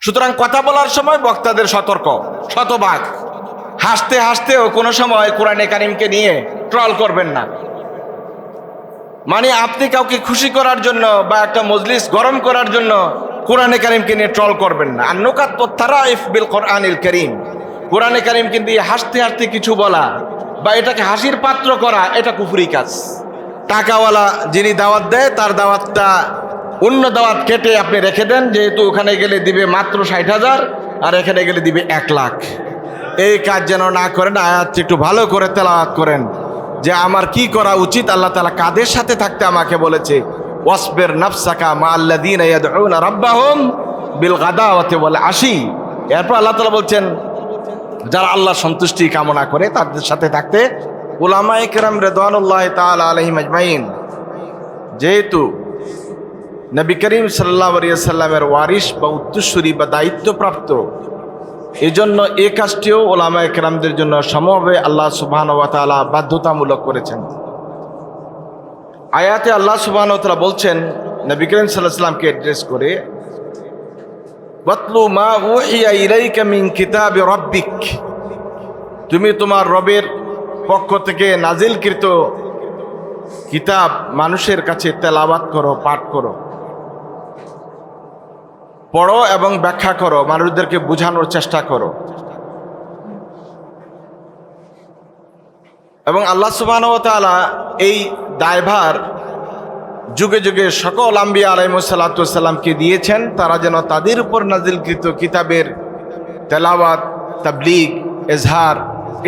সুতরাং কথা বলার সময় বক্তাদের সতর্ক, শতভাগ। হাসতে হাসতেও কোনো সময় কোরআনে কারিমকে নিয়ে ট্রল করবেন না। মানে আপনি কাউকে খুশি করার জন্য বা একটা মজলিস গরম করার জন্য কোরআনে কারিমকে নিয়ে ট্রল করবেন না। আর নোকাত তারা বিল কোরআনিল করিম। কোরআনে কারিমকে দিয়ে হাসতে হাসতে কিছু বলা বা এটাকে হাসির পাত্র করা, এটা কুফুরি কাজ। টাকাওয়ালা যিনি দাওয়াত দেয়, তার দাওয়াতটা অন্য দাওয়াত কেটে আপনি রেখে দেন, যেহেতু ওখানে গেলে দিবে মাত্র ষাট হাজার, আর এখানে গেলে দিবে এক লাখ। এই কাজ যেন না করেন, আয়াত একটু ভালো করে তেলাওয়াত করেন। যে আমার কি করা উচিত? আল্লাহ তালা কাদের সাথে থাকতে আমাকে বলেছে, ওয়াসবের নাফসাকা মা আল্লাদিন রাব্বাহম বিল গাদাওয়াতে বলে আসি এরপর আল্লাহ তালা বলছেন, যারা আল্লাহ সন্তুষ্টি কামনা করে, তাদের সাথে থাকতে উলামা একরাম রেদানুল্লাহ তাল আলহিম আজমাইন। যেহেতু নবী করিম সাল্লাহ সাল্লামের ওয়ারিস বা উত্তরসূরি বা দায়িত্বপ্রাপ্ত। এই জন্য এই কাজটিও ওলামা একরামদের জন্য সমভাবে আল্লাহ সুবহান ওয়া তাআলা বাধ্যতামূলক করেছেন। আয়াতে আল্লাহ সুবহান ওয়া তাআলা বলছেন, নবী করিম আলাইহি সাল্লামকে অ্যাড্রেস করে বাতলু মা উহিয়া ইলাইকা কিতাবি রাব্বিক। তুমি তোমার রবের পক্ষ থেকে নাজিলকৃত কিতাব মানুষের কাছে তেলাবাত করো, পাঠ করো। পড়ো এবং ব্যাখ্যা করো মানুষদেরকে বোঝানোর চেষ্টা করো। এবং আল্লাহ সুবাহ এই দায়ভার যুগে যুগে সকল আম্বিয়া আলাইমসাল্লাতামকে দিয়েছেন। তারা যেন তাদের উপর নাজিলকৃত কিতাবের তেলাওয়াত, তাবলিগ, এজহার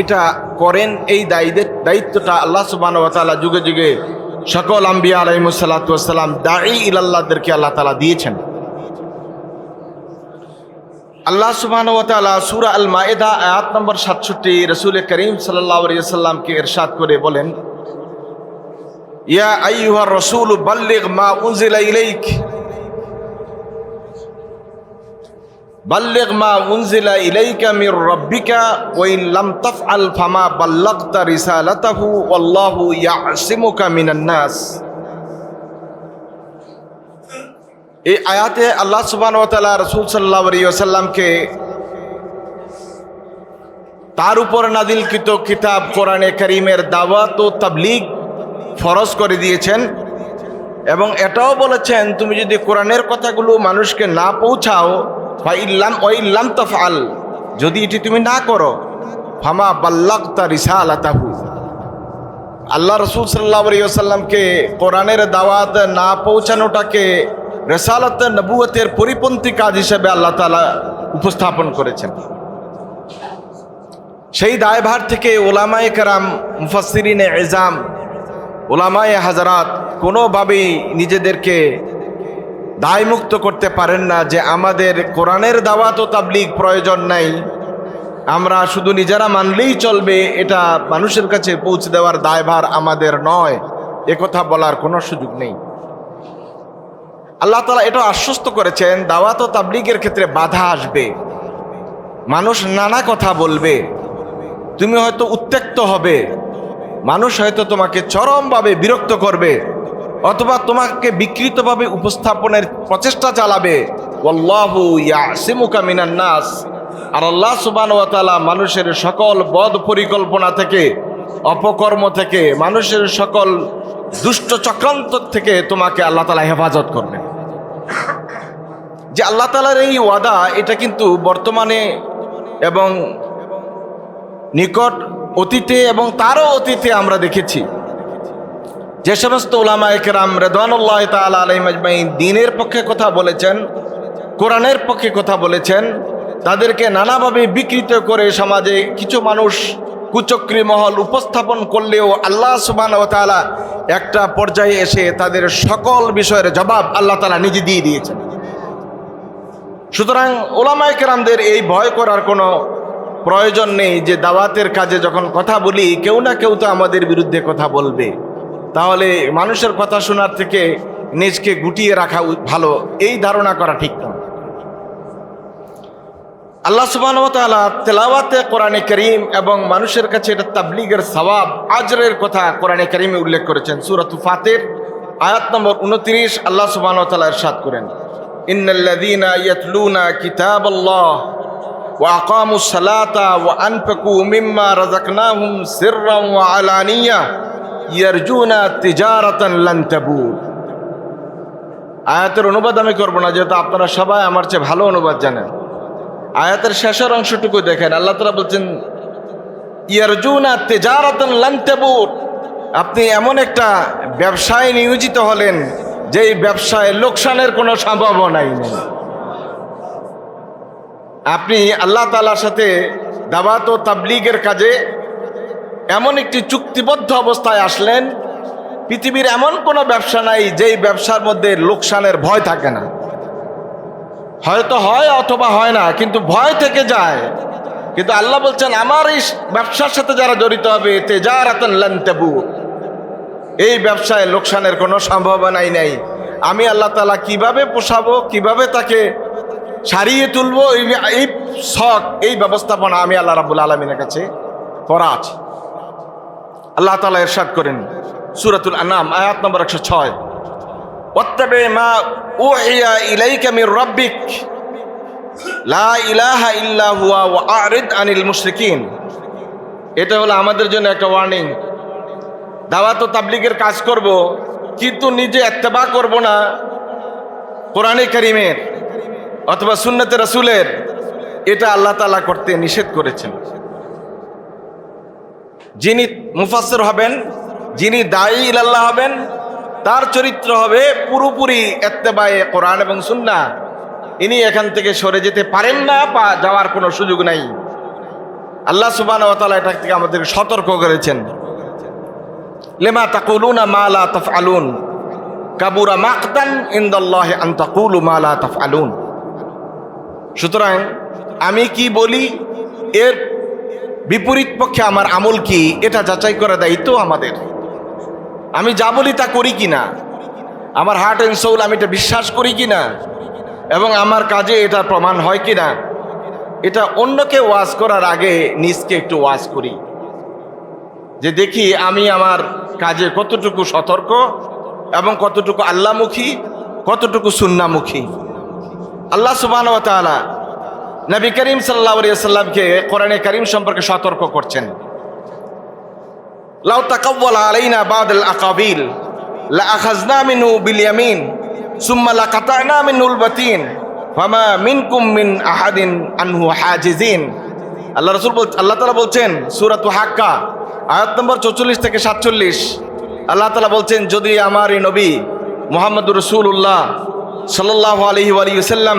এটা করেন। এই দায়িত্ব, দায়িত্বটা আল্লাহ সুবাহ যুগে যুগে সকল আম্বিয়া আলাইমসাল্লাতাম দায়ী ইলাল্লাহদেরকে আল্লাহ তালা দিয়েছেন। আল্লাহ সুবহান তাআলা সূরা আল মায়েদা আয়াত নম্বর সাতষট্টি, রসুল করিম আলাইহি সাল্লামকে ইরশাদ করে বলেন, ইয়া আইয়ুহা রাসূল, বাল্লিগ মা উনজিলা ইলাইক। বাল্লিগ মা উনজিলা ইলাইকা মির রাব্বিকা, ওয়া ইন লাম তাফআল ফামা বাল্লাগতা রিসালাতাহু, ওয়াল্লাহু ইয়াসিমুকা মিনান নাস। এই আয়াতে আল্লাহ সুবান ওতালা রসুল সাল্লাহামকে তার উপর নাদিলকৃত কিতাব কোরআনে করিমের দাওয়াত ও তাবলিগ ফরজ করে দিয়েছেন এবং এটাও বলেছেন, তুমি যদি কোরআনের কথাগুলো মানুষকে না পৌঁছাও বা ইল্লাম ও ইল্লাম তফাল যদি এটি তুমি না করো, ফামা বাল্লাক্তা রিসা আল্লাহ আল্লাহ রসুল সাল্লাহ সাল্লামকে কোরআনের দাওয়াত না পৌঁছানোটাকে রেসালত নবুয়তের পরিপন্থী কাজ হিসেবে আল্লাহ তালা উপস্থাপন করেছেন। সেই দায়ভার থেকে ওলামায়ে কারাম মুফাসিরিনে এজাম, ওলামায়ে হাজারাত কোনোভাবেই নিজেদেরকে দায়মুক্ত করতে পারেন না যে আমাদের কোরআনের দাওয়াত ও তাবলিগ প্রয়োজন নাই। আমরা শুধু নিজেরা মানলেই চলবে, এটা মানুষের কাছে পৌঁছে দেওয়ার দায়ভার আমাদের নয়। একথা বলার কোনো সুযোগ নেই। আল্লাহ তালা এটা আশ্বস্ত করেছেন, দাওয়াত ও তাবলিগের ক্ষেত্রে বাধা আসবে। মানুষ নানা কথা বলবে। তুমি হয়তো উত্ত্যক্ত হবে। মানুষ হয়তো তোমাকে চরমভাবে বিরক্ত করবে অথবা তোমাকে বিকৃতভাবে উপস্থাপনের প্রচেষ্টা চালাবে। নাস। আর আল্লাহ সুবান মানুষের সকল বদ পরিকল্পনা থেকে, অপকর্ম থেকে, মানুষের সকল দুষ্ট চক্রান্ত থেকে তোমাকে আল্লাহ তালা হেফাজত করবেন। যে আল্লাহ তালার এই ওয়াদা, এটা কিন্তু বর্তমানে এবং নিকট অতীতে এবং তারও অতীতে আমরা দেখেছি। যে সমস্ত ওলামা একরাম রেদানুল্লাহ তালা আলাই মাজমাইন দিনের পক্ষে কথা বলেছেন, কোরআনের পক্ষে কথা বলেছেন, তাদেরকে নানাভাবে বিকৃত করে সমাজে কিছু মানুষ কুচক্রী মহল উপস্থাপন করলেও আল্লাহ সুবান ও তালা একটা পর্যায়ে এসে তাদের সকল বিষয়ের জবাব আল্লাহ তালা নিজে দিয়ে দিয়েছেন। সুতরাং ওলামাইকেরামদের এই ভয় করার কোনো প্রয়োজন নেই যে দাওয়াতের কাজে যখন কথা বলি, কেউ না কেউ তো আমাদের বিরুদ্ধে কথা বলবে। তাহলে মানুষের কথা শোনার থেকে নিজকে গুটিয়ে রাখা ভালো, এই ধারণা করা ঠিক নয় আল্লাহ সুবাহতালা তেলাওয়াতে কোরআনে করিম এবং মানুষের কাছে এটা তাবলিগের সবাব আজরের কথা কোরআনে করিমে উল্লেখ করেছেন। সুরত ফাতের, আয়াত নম্বর উনত্রিশ, আল্লাহ সুবাহতালা এরশাদ করেন। ইন্নাল্লাযীনা ইয়াতলুনা কিতাবাল্লাহ ওয়া আকামুস সালাতা ওয়া আনফাকু মিম্মা রাযাকনাহুম সিররান ওয়া আলানিয়া ইয়ারজুনা তিজারাতান লান তাবুর আয়াতের অনুবাদ আমি করব না, যেহেতু আপনারা সবাই আমার চেয়ে ভালো অনুবাদ জানেন। আয়াতের শেষের অংশটুকু দেখেন। আল্লাহ তালা বলছেন, ইয়ারজুনা তেজারাতন লান্তেবুর আপনি এমন একটা ব্যবসায় নিয়োজিত হলেন, যেই ব্যবসায় লোকসানের কোনো সম্ভাবনাই নেই। আপনি আল্লাহ তালার সাথে দাবাত ও তাবলিগের কাজে এমন একটি চুক্তিবদ্ধ অবস্থায় আসলেন, পৃথিবীর এমন কোনো ব্যবসা নাই যেই ব্যবসার মধ্যে লোকসানের ভয় থাকে না। হয়তো হয় অথবা হয় না, কিন্তু ভয় থেকে যায়। কিন্তু আল্লাহ বলছেন, আমার এই ব্যবসার সাথে যারা জড়িত হবে, তেজারাতন লান্তেবু এই ব্যবসায় লোকসানের কোনো সম্ভাবনাই নেই। আমি আল্লাহ তালা কীভাবে পোষাবো, কীভাবে তাকে সারিয়ে তুলবো, এই শখ, এই ব্যবস্থাপনা আমি আল্লাহ রাবুল আলমিনের কাছে করা আছে আল্লাহ তালা এরশাদ করেন, সুরাতুল আনাম আয়াত নম্বর একশো ছয়। ওয়াত্তাবে মা উহিয়া ইলাইকা মির রাব্বিক। লা ইলাহা ইল্লা হুয়া ওয়া আরিদ আনিল মুশরিকিন। এটা হলো আমাদের জন্য একটা ওয়ার্নিং দাওয়াত ও তাবলিগের কাজ করব, কিন্তু নিজে এত্তেবা করব না কোরআনে করিমের অথবা সুন্নতে রাসূলের। এটা আল্লাহ তাআলা করতে নিষেধ করেছেন। যিনি মুফাসসির হবেন, যিনি দায়ী ইলাল্লাহ হবেন তার চরিত্র হবে পুরোপুরি এত্তেবায়ে কোরআন এবং সুন্না ইনি এখান থেকে সরে যেতে পারেন না বা যাওয়ার কোনো সুযোগ নাই। আল্লাহ সুবান ওতালা এটা থেকে আমাদের সতর্ক করেছেন। লেমা তাকুলুনা মালা তফ আলুন কাবুরা মাকতান ইন্দাল্লাহ আন্তাকুলু মালা তফ আলুন সুতরাং আমি কি বলি, এর বিপরীত পক্ষে আমার আমল কি? এটা যাচাই করা দায়িত্ব আমাদের। আমি যা বলি তা করি কি না? আমার হার্ট অ্যান্ড সোল আমি এটা বিশ্বাস করি কি না? এবং আমার কাজে এটা প্রমাণ হয় কি না? এটা অন্যকে ওয়াজ করার আগে নিজকে একটু ওয়াজ করি। যে দেখি আমি আমার কাজে কতটুকু সতর্ক এবং কতটুকু আল্লামুখী, কতটুকু সুন্নামুখী। আল্লাহ সুবান ও তালা নবী করিম সাল্লাহ সাল্লামকে কোরআনে করিম সম্পর্কে সতর্ক করছেন। লাউ তাকাব্বাল আলাইনা বাদাল আকাবিল, লা আখাজনা মিনহু বিল ইয়ামিন, সুম্মা লা কাতানা মিনহুল বাতিন, ফামা মিনকুম মিন আহাদিন আনহু হাজিজিন। আল্লাহ রাসূল বল, আল্লাহ তাআলা বলছেন, সূরাতু হাক্কা, আয়াত নম্বর 44 থেকে 47 আল্লাহ তাআলা বলছেন, যদি আমার এই নবী মুহাম্মদুর রাসূলুল্লাহ সাল্লাল্লাহু আলাইহি ওয়া ওয়াসাল্লাম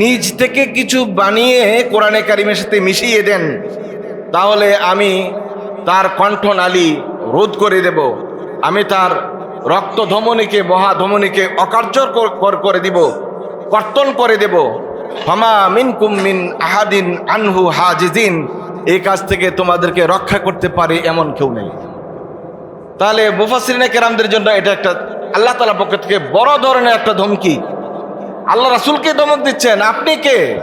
নিজ থেকে কিছু বানিয়ে কোরআনে কারিমের সাথে মিশিয়ে দেন, তাহলে আমি তার কণ্ঠনালী রোধ করে দেব। আমি তার রক্ত ধমনীকে মহাধমনীকে অকার্যর কর- দিব, কর্তন করে দেব। হমা মিন কুমিন আহাদিন আনহু হাজিদিন এই কাজ থেকে তোমাদেরকে রক্ষা করতে পারে এমন কেউ নেই। তাহলে মুফাসরিনে কেরামদের জন্য এটা একটা, আল্লাহ তালা পক্ষ থেকে বড় ধরনের একটা ধমকি। আল্লাহ রাসুলকে ধমক দিচ্ছেন, আপনি কে?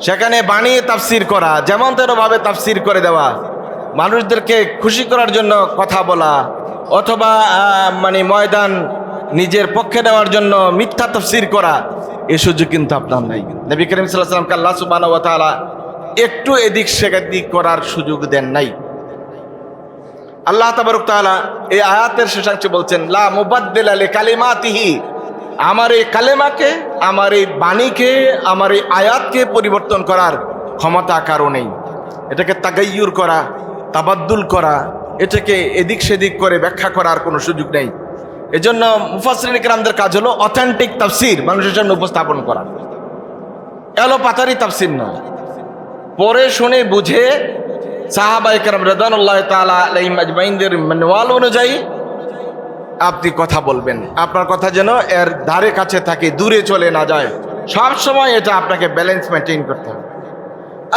সেখানে বানিয়ে তাফসির করা, যেমন তেরোভাবে তাফসির করে দেওয়া। মানুষদেরকে খুশি করার জন্য কথা বলা অথবা মানে ময়দান নিজের পক্ষে নেওয়ার জন্য মিথ্যা তফসির করা, এ সুযোগ কিন্তু আপনার নাই। নবী করিম সাল্লাহ সাল্লামকে আল্লাহ সুবাহ একটু এদিক সেদিক করার সুযোগ দেন নাই। আল্লাহ তাবারুক তাআলা এই আয়াতের শেষাংশে বলছেন, লা মুবাদ্দিলা লি কালিমাতিহি আমার এই কালেমাকে, আমার এই বাণীকে, আমার এই আয়াতকে পরিবর্তন করার ক্ষমতা কারও নেই। এটাকে তাগাইয়ুর করা তাবাদ্দুল করা, এটাকে এদিক সেদিক করে ব্যাখ্যা করার কোনো সুযোগ নেই। এজন্য মুফাসরিন ইকরামদের কাজ হলো অথেন্টিক তাফসির, মানুষের সামনে উপস্থাপন করা। এলো পাতারি তাফসির নয় পরে শুনে বুঝে সাহাবাই কারাম রেদানুল্লাহ তালা আলাইহিম আজমাইনদের ম্যানুয়াল অনুযায়ী আপনি কথা বলবেন। আপনার কথা যেন এর ধারে কাছে থাকে, দূরে চলে না যায়। সব সময় এটা আপনাকে ব্যালেন্স মেনটেন করতে হবে।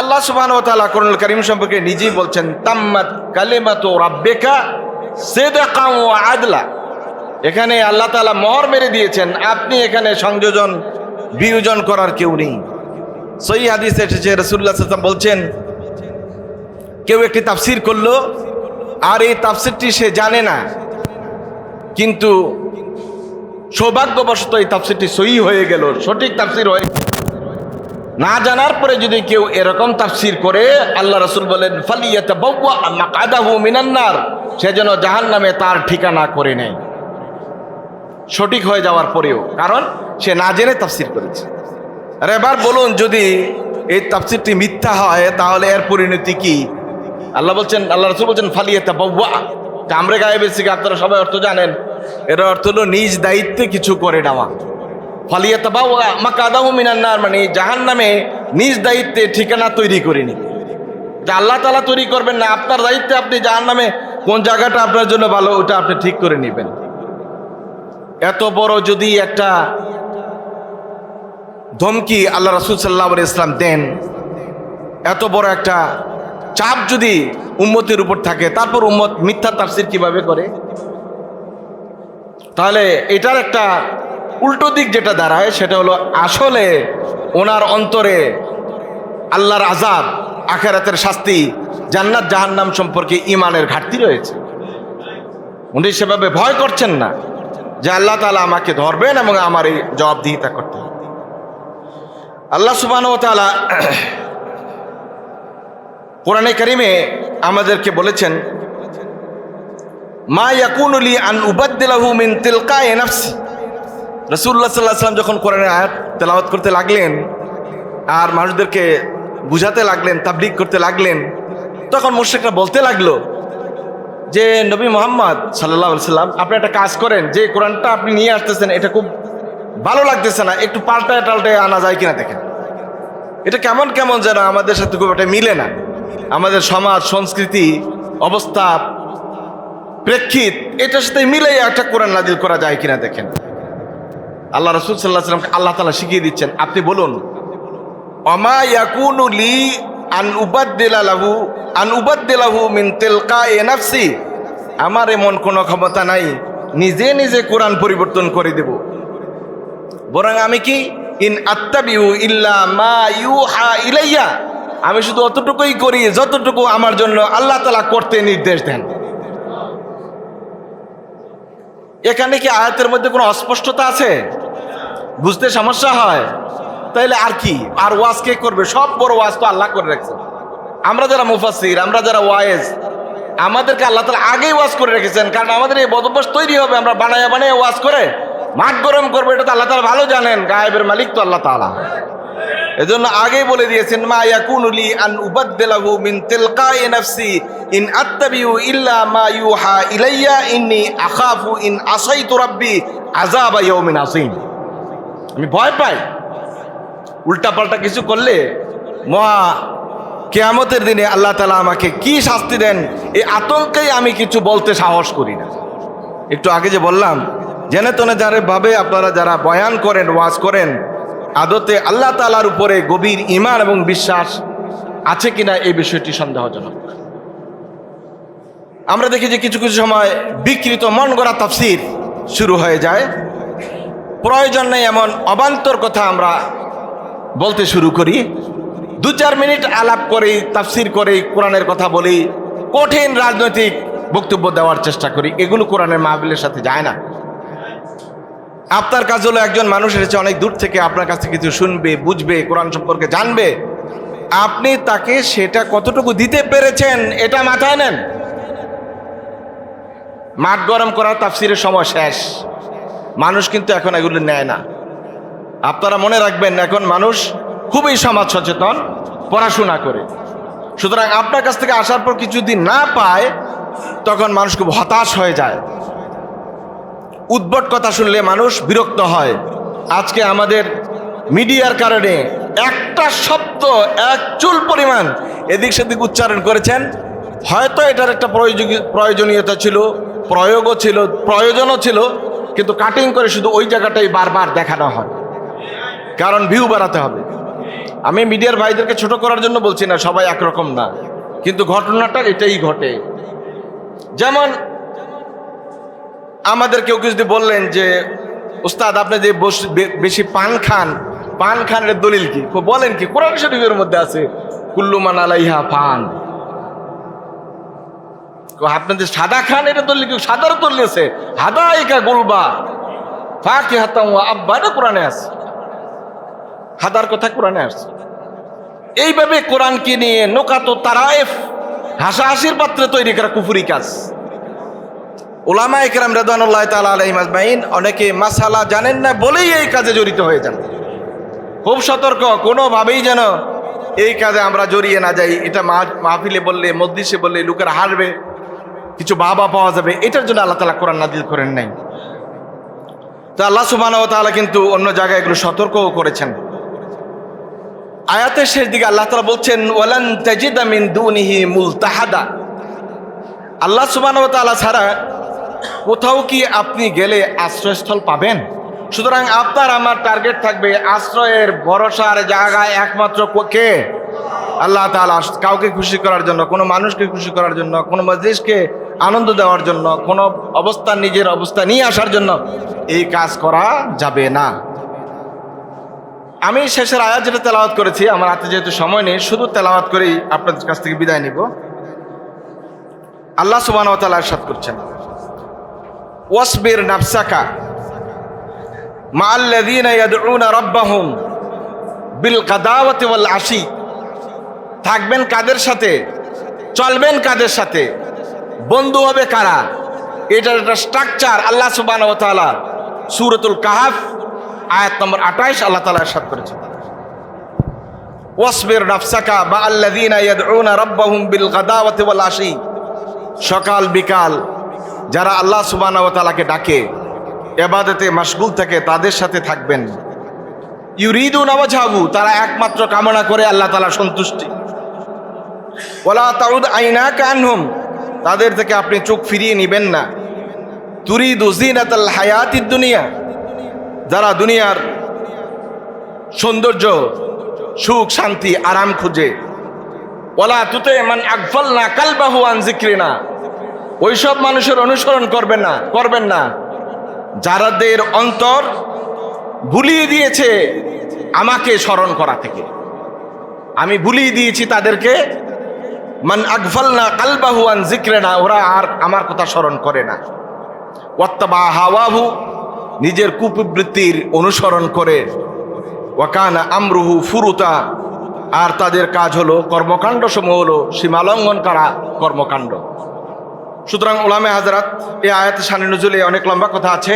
আল্লাহ ও তাআলা কোরআনুল কারীম সম্পর্কে নিজেই বলছেন, তাম্মাত কালিমাতু রাব্বিকা সিদকান ওয়া আদলা। এখানে আল্লাহ তাআলা মোহর মেরে দিয়েছেন, আপনি এখানে সংযোজন, বিয়োজন করার কেউ নেই। সহি হাদিস এসেছে রসুল্লাহ সাল্লাম বলছেন, কেউ একটি তাফসির করল, আর এই তাফসিরটি সে জানে না, কিন্তু সৌভাগ্যবশত এই তাফসিরটি সই হয়ে গেল, সঠিক তাফসির হয়ে না জানার পরে যদি কেউ এরকম তাফসির করে, আল্লাহ রসুল বলেন ফালিয়াতা বাউয়া মাকাদাহু মিনান্নার সে যেন জাহান নামে তার ঠিকানা করে নেয়। সঠিক হয়ে যাওয়ার পরেও, কারণ সে না জেনে তাফসির করেছে। আর এবার বলুন, যদি এই তাফসিরটি মিথ্যা হয়, তাহলে এর পরিণতি কি? আল্লাহ বলছেন, আল্লাহ রসুল বলছেন ফালিয়াতা বাউয়া কামরে গায়ে বেশি আপনারা সবাই অর্থ জানেন। এর অর্থ হলো, নিজ দায়িত্বে কিছু করে নেওয়া। ফালিয়াতা বাউয়া মাকাদাহু মিনান্নার মানে জাহান নামে নিজ দায়িত্বে ঠিকানা তৈরি করিনি যা আল্লাহ তালা তৈরি করবেন না, আপনার দায়িত্বে আপনি জাহান নামে কোন জায়গাটা আপনার জন্য ভালো, ওটা আপনি ঠিক করে নেবেন। এত বড় যদি একটা ধমকি আল্লাহ রসুল সাল্লাহ ইসলাম দেন, এত বড় একটা চাপ যদি উম্মতের উপর থাকে, তারপর উম্মত মিথ্যা তাফসির কীভাবে করে? তাহলে এটার একটা উল্টো দিক যেটা দাঁড়ায় সেটা হলো আসলে ওনার অন্তরে আল্লাহর আজাব আখেরাতের শাস্তি, জান্নাত, জাহান্নাম সম্পর্কে ইমানের ঘাটতি রয়েছে। উনি সেভাবে ভয় করছেন না যে আল্লাহ তালা আমাকে ধরবেন এবং আমার এই জবাবদিহিতা করতে হবে। আল্লাহ সুবান ও তালা কোরআনে কারিমে আমাদেরকে বলেছেন, মা ইয়াকুনুলি আন উবাদ্দিলাহু মিন তিলকায়ে নাফসি। রাসূলুল্লাহ সাল্লাল্লাহু আলাইহি সাল্লাম যখন কোরআনের আয়াত তেলাওয়াত করতে লাগলেন, আর মানুষদেরকে বুঝাতে লাগলেন, তাবলিগ করতে লাগলেন, তখন মুশরিকরা বলতে লাগল যে, নবী মোহাম্মদ সাল্লাহ সাল্লাম আপনি একটা কাজ করেন, যে কোরআনটা আপনি নিয়ে আসতেছেন, এটা খুব ভালো লাগতেছে না, একটু পাল্টায় টাল্টায় আনা যায় কিনা দেখেন। এটা কেমন কেমন যেন আমাদের সাথে খুব একটা মিলে না। আমাদের সমাজ, সংস্কৃতি, অবস্থা, প্রেক্ষিত, এটার সাথে মিলে একটা কোরআন নাজিল করা যায় কিনা দেখেন। আল্লাহ রসুল সাল্লাহ সাল্লামকে আল্লাহ তালা শিখিয়ে দিচ্ছেন। আপনি বলুন। অমা আন উবাদ্দিলাহু আন উবাদ্দিলাহু মিন তিলকা নাফসি। আমার এমন কোনো ক্ষমতা নাই, নিজে নিজে কোরআন পরিবর্তন করে দেব। বরং আমি কি? ইন আত্তাবিউ ইল্লা মা ইউহা ইলাইয়া। আমি শুধু অতটুকুই করি যতটুকু আমার জন্য আল্লাহ তালা করতে নির্দেশ দেন। এখানে কি আয়াতের মধ্যে কোনো অস্পষ্টতা আছে? বুঝতে সমস্যা হয়? তাইলে আর কি? আর ওয়াজ কে করবে? সব বড় ওয়াজ তো আল্লাহ করে রাখছে। আমরা যারা মুফাসির আমরা যারা ওয়াইজ আমাদেরকে আল্লাহ তালা আগেই ওয়াজ করে রেখেছেন। কারণ আমাদের এই বদভ্যাস তৈরি হবে, আমরা বানায় বানায় ওয়াজ করে মাঠ গরম করব, এটা তো আল্লাহ তালা ভালো জানেন। গায়েবের মালিক তো আল্লাহ তালা এজন্য আগেই বলে দিয়েছেন, মা ইয়াকুনুলি আন উবাদ্দিলাহু মিন তিলকাই নাফসি ইন আত্তাবিউ ইল্লা মা ইউহা ইলাইয়া, ইন্নী আখাফু ইন আসাইতু রাব্বি আযাবা ইয়াউমিন আসীম আমি ভয় পাই। উল্টাপাল্টা কিছু করলে মহা কেয়ামতের দিনে আল্লাহ তালা আমাকে কি শাস্তি দেন, এই আতঙ্কেই আমি কিছু বলতে সাহস করি না। একটু আগে যে বললাম, জেনে তনে যারে ভাবে আপনারা যারা বয়ান করেন, ওয়াজ করেন, আদতে আল্লাহ তালার উপরে গভীর ইমান এবং বিশ্বাস আছে কিনা এই বিষয়টি সন্দেহজনক। আমরা দেখি যে কিছু কিছু সময় বিকৃত মন গড়া তাফসির শুরু হয়ে যায়। প্রয়োজন নেই এমন অবান্তর কথা আমরা বলতে শুরু করি। দু চার মিনিট আলাপ করি, তাফসির করি, কোরআনের কথা বলি, কঠিন রাজনৈতিক বক্তব্য দেওয়ার চেষ্টা করি। এগুলো কোরআনের মাহবিলের সাথে যায় না। আপনার কাজ হলো একজন মানুষ এসেছে অনেক দূর থেকে, আপনার কাছ থেকে কিছু শুনবে, বুঝবে, কোরআন সম্পর্কে জানবে। আপনি তাকে সেটা কতটুকু দিতে পেরেছেন, এটা মাথায় নেন। মাঠ গরম করার তাফসিরের সময় শেষ। মানুষ কিন্তু এখন এগুলো নেয় না। আপনারা মনে রাখবেন, এখন মানুষ খুবই সমাজ সচেতন, পড়াশোনা করে। সুতরাং আপনার কাছ থেকে আসার পর কিছুদিন না পায়, তখন মানুষ খুব হতাশ হয়ে যায়। উদ্ভট কথা শুনলে মানুষ বিরক্ত হয়। আজকে আমাদের মিডিয়ার কারণে একটা শব্দ, এক চুল পরিমাণ এদিক সেদিক উচ্চারণ করেছেন। হয়তো এটার একটা প্রয়োজনীয়- প্রয়োজনীয়তা ছিল, প্রয়োগও ছিল, প্রয়োজনও ছিল কিন্তু কাটিং করে শুধু ওই জায়গাটাই বারবার দেখানো হয়। কারণ ভিউ বাড়াতে হবে। আমি মিডিয়ার ভাইদেরকে ছোট করার জন্য বলছি না, সবাই একরকম না। কিন্তু ঘটনাটা এটাই ঘটে। যেমন আমাদের কেউ কেউ যদি বললেন যে, উস্তাদ, আপনি যে বেশি পান খান, পান খানের দলিল কি? বলেন কি কোরআন শরীফের মধ্যে আছে কুল্লুমান আলাইহা পান। আপনি যে সাদা খান, এটা দলিল কি সাদার দলিল আছে। হাদা একা গুলবা। ফাঁকি হাতাম আব্বা এটা কোরআনে আছে। হাদার কথা কোরআনে আসছে এইভাবে কোরআনকে নিয়ে নোকাত তারায়েফ, হাসাহাসির পাত্রে তৈরি করা কুফুরি কাজ। ওলামা একরাম রেদানুল্লাহ তালা আলহিম অনেকে মাসালা জানেন না বলেই এই কাজে জড়িত হয়ে যান। খুব সতর্ক, কোনোভাবেই যেন এই কাজে আমরা জড়িয়ে না যাই। এটা মাহফিলে বললে মসজিষে বললে লোকেরা হারবে। কিছু বাবা পাওয়া যাবে, এটার জন্য আল্লাহ তালা কোরআন নাজিল করেন নাই। তো আল্লাহ সুবাহ তাআলা কিন্তু অন্য জায়গায় এগুলো সতর্কও করেছেন। আয়াতের শেষ দিকে আল্লাহ তালা বলছেন, ওয়ালান তাজিদা মিন দুনিহি মুলতাহাদা। আল্লাহ সুবাহ তাআলা ছাড়া কোথাও কি আপনি গেলে আশ্রয়স্থল পাবেন? সুতরাং আপনার আমার টার্গেট থাকবে আশ্রয়ের ভরসার জায়গায় একমাত্র কো- আল্লাহ তাআলা। কাউকে খুশি করার জন্য, কোনো মানুষকে খুশি করার জন্য, কোনো মজলিসকে আনন্দ দেওয়ার জন্য, কোনো অবস্থা, নিজের অবস্থা নিয়ে আসার জন্য এই কাজ করা যাবে না। আমি শেষের আয়াত যেটা তেলাওয়াত করেছি, আমার হাতে যেহেতু সময় নেই, শুধু তেলাওয়াত করেই আপনাদের কাছ থেকে বিদায় নিব। আল্লাহ সুবাহ তালা সাত করছেন। ওয়াসবির নাফসাকা বিল গাদাওয়াতি ওয়াল আশি। থাকবেন কাদের সাথে? চলবেন কাদের সাথে? বন্ধু হবে কারা? এটার একটা স্ট্রাকচার আল্লাহ ওয়া তাআলা সূরাতুল কাহাফ, আয়াত নম্বর 28 আল্লাহ তাআলা ইরশাদ করেছেন। ওয়াসবির নাফসাকা মাআল্লাযীনা ইয়াদউনা রাব্বাহুম বিল গাদাওয়াতি ওয়াল আশি। সকাল, বিকাল যারা আল্লাহ সুবাহ তালাকে ডাকে, এবাদতে মাসগুল থাকে, তাদের সাথে থাকবেন। ইউরিদু নবঝাবু তারা একমাত্র কামনা করে আল্লাহ তালা সন্তুষ্টি। ওলা তাউদ আইনা কানহুম তাদের থেকে আপনি চোখ ফিরিয়ে নেবেন না। তুরি দুজিনাতাল হায়াতি দুনিয়া। যারা দুনিয়ার সৌন্দর্য, সুখ, শান্তি, আরাম খুঁজে। ওলা তুতে মান আকফল না কালবাহু আন জিক্রিনা ওইসব মানুষের অনুসরণ করবেন না করবেন না। যারাদের অন্তর ভুলিয়ে দিয়েছে, আমাকে স্মরণ করা থেকে। আমি ভুলিয়ে দিয়েছি তাদেরকে মান আকফল না কালবাহু আন জিক্রেনা ওরা আর আমার কথা স্মরণ করে না। ওয়াত্তাবা হাওয়াহু, নিজের কুপ্রবৃত্তির অনুসরণ করে। ওয়াকানা আমরুহু ফুরুতা, আর তাদের কাজ হলো কর্মকাণ্ড সমূহ হলো সীমালঙ্ঘন করা কর্মকাণ্ড। সুতরাং ওলামে হাজরাত এই আয়াত শানি নজুলে অনেক লম্বা কথা আছে।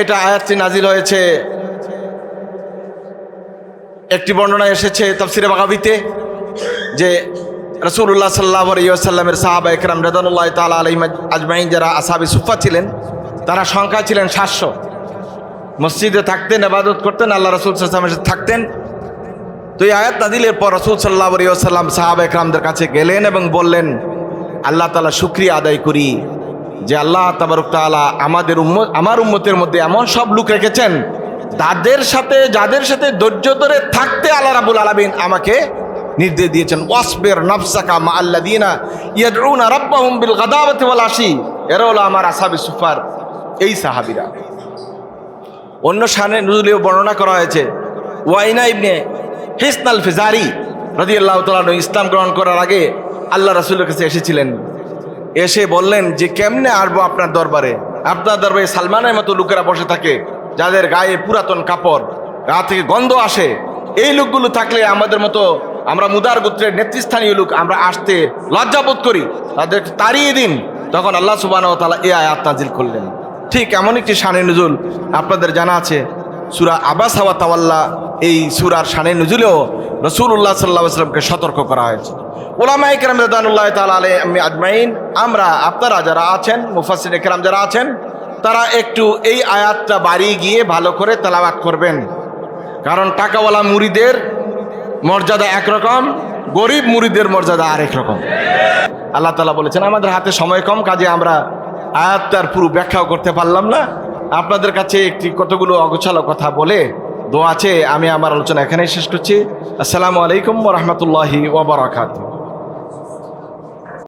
এটা আয়াতটি নাজিল হয়েছে, একটি বর্ণনা এসেছে তফসিরে বাগাবিতে, যে রসুল্লাহ সাল্লাহ আলিয়াল্লামের সাহাবা একরাম রেদানুল্লাহ তালা আলহিম আজমাইন, যারা আসাবি সুফা ছিলেন, তারা সংখ্যা ছিলেন সাতশো। মসজিদে থাকতেন আবাদত করতেন, আল্লাহ রসুল সাল্লামের সাথে থাকতেন। তো এই আয়াত নাদিলের পর রসুল সাল্লাহ আলিয়াল্লাম সাহাবা একরামদের কাছে গেলেন এবং বললেন, আল্লাহ তালা শুক্রিয়া আদায় করি যে আল্লাহ তাবারক তাআলা আমাদের উম্মত, আমার উম্মতের মধ্যে এমন সব লোক রেখেছেন, তাদের সাথে, যাদের সাথে ধৈর্য ধরে থাকতে আল্লাহ রাবুল আলমিন আমাকে নির্দেশ দিয়েছেন, ওয়াসবের নফসাকা মা আল্লাদিনা ইয়াদউনা রাব্বাহুম বিল গাদাওয়াতি ওয়াল আশি এরা হলো আমার আসাবি সুফার, এই সাহাবিরা। অন্য শানে নুজুলেও বর্ণনা করা হয়েছে, ওয়াইনা ইবনে হিসনাল ফিজারি রাদিয়াল্লাহু তাআলা ইসলাম গ্রহণ করার আগে আল্লাহ রাসূলের কাছে এসেছিলেন। এসে বললেন যে, কেমনে আসব আপনার দরবারে? আপনার দরবারে সালমানের মতো লোকেরা বসে থাকে, যাদের গায়ে পুরাতন কাপড়, গা থেকে গন্ধ আসে। এই লোকগুলো থাকলে আমাদের মতো আমরা মুদার গোত্রের নেতৃস্থানীয় লোক, আমরা আসতে লজ্জাবোধ করি। তাদের তাড়িয়ে দিন। তখন আল্লাহ সুবাহ তালা এ আয়াত নাজিল করলেন। ঠিক এমন একটি শানে নজুল আপনাদের জানা আছে। সুরা আবাস হাওয়া তাওয়াল্লা, এই সুরার শানে নজুলেও রসুল্লাহ সাল্লাহ সাল্লামকে সতর্ক করা হয়েছে। ওলামা ইকরাম রেদানুল্লাহ তালা আলে আমি আজমাইন, আমরা, আপনারা যারা আছেন মুফাসির ইকরাম যারা আছেন, তারা একটু এই আয়াতটা বাড়ি গিয়ে ভালো করে তেলাওয়াত করবেন। কারণ টাকাওয়ালা মুড়িদের মর্যাদা একরকম, গরিব মুড়িদের মর্যাদা আরেক রকম। আল্লাহ তালা বলেছেন, আমাদের হাতে সময় কম, কাজে আমরা আয়াতটার পুরো ব্যাখ্যাও করতে পারলাম না। আপনাদের কাছে একটি কতগুলো অগোছালো কথা বলে দোয়া আছে আমি আমার আলোচনা এখানেই শেষ করছি। আসসালামু আলাইকুম রহমতুল্লাহি ওবরাকাতু